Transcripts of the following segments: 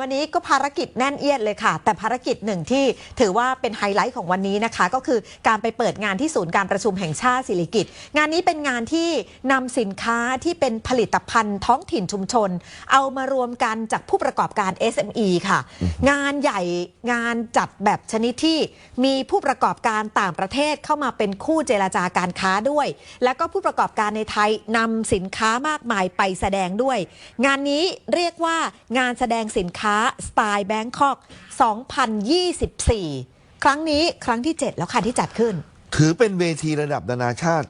วันนี้ก็ภารกิจแน่นเอียดเลยค่ะ แต่ภารกิจหนึ่งที่ถือว่าเป็นไฮไลท์ของวันนี้นะคะ ก็คือการไปเปิดงานที่ศูนย์การประชุมแห่งชาติสิริกิตงานนี้เป็นงานที่นำสินค้าที่เป็นผลิตภัณฑ์ท้องถิ่นชุมชน เอามารวมกันจากผู้ประกอบการ SME ค่ะ งานใหญ่งานจัดแบบชนิดที่มีผู้ประกอบการต่างประเทศเข้ามาเป็นคู่เจรจาการค้าด้วย แล้วก็ผู้ประกอบการในไทยนำสินค้ามากมายไปแสดงด้วย งานนี้เรียกว่างานแสดงสินค้าสไตล์แบงคอก 2024 ครั้งนี้ครั้งที่ 7 แล้วค่ะที่จัดขึ้น ถือเป็นเวทีระดับนานาชาติ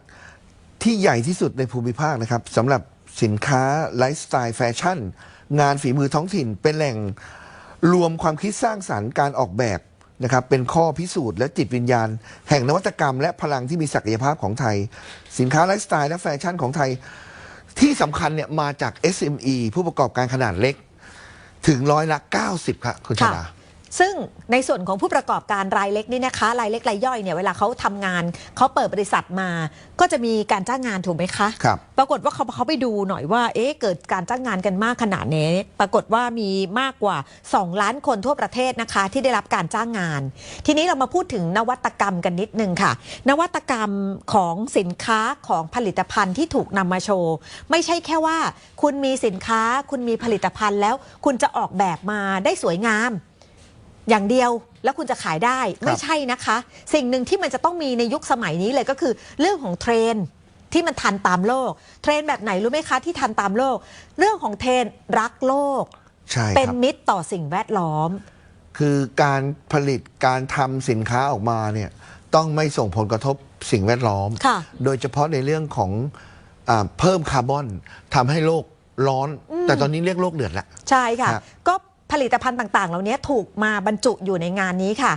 ที่ใหญ่ที่สุดในภูมิภาคนะครับสำหรับสินค้าไลฟ์สไตล์แฟชั่น งานฝีมือท้องถิ่นเป็นแหล่งรวมความคิดสร้างสรรค์การออกแบบนะครับเป็นข้อพิสูจน์และจิตวิญญาณ แห่งนวัตกรรมและพลังที่มีศักยภาพของไทย สินค้าไลฟ์สไตล์และแฟชั่นของไทย ที่สำคัญเนี่ยมาจาก SME ผู้ประกอบการขนาดเล็ก ถึงร้อยละ 90ครับคุณชนะดา ซึ่งในส่วนของผู้ประกอบการรายเล็กนี่นะคะ รายเล็กรายย่อยเนี่ยเวลาเขาทำงานเขาเปิดบริษัทมา ก็จะมีการจ้างงานถูกไหมคะครับปรากฏว่าเขาเขาไปดูหน่อยว่า เอ๊ะเกิดการจ้างงานกันมากขนาดนี้ ปรากฏว่ามีมากกว่า 2 ล้านคนทั่วประเทศนะคะ ที่ได้รับการจ้างงาน ทีนี้เรามาพูดถึงนวัตกรรมกันนิดนึงค่ะ นวัตกรรมของสินค้าของผลิตภัณฑ์ที่ถูกนำมาโชว์ ไม่ใช่แค่ว่า คุณมีสินค้า คุณมีผลิตภัณฑ์แล้ว คุณจะออกแบบมาได้สวยงาม อย่างเดียวแล้วคุณจะขายได้ไม่ใช่นะคะ สิ่งหนึ่งที่มันจะต้องมีในยุคสมัยนี้เลยก็คือ เรื่องของเทรนด์ที่มันทันตามโลก เทรนด์แบบไหนรู้ไหมคะที่ทันตามโลก เรื่องของเทรนด์รักโลก ใช่เป็นครับมิตรต่อสิ่งแวดล้อม คือการผลิตการทำสินค้าออกมาเนี่ยต้องไม่ส่งผลกระทบสิ่งแวดล้อม ค่ะ โดยเฉพาะในเรื่องของอาเพิ่มคาร์บอนทำให้โลกร้อน แต่ตอนนี้เรียกโลกเดือดละ ใช่ค่ะครับก็ ผลิตภัณฑ์ต่าง ๆ เหล่านี้ถูกมาบรรจุอยู่ในงานนี้ค่ะ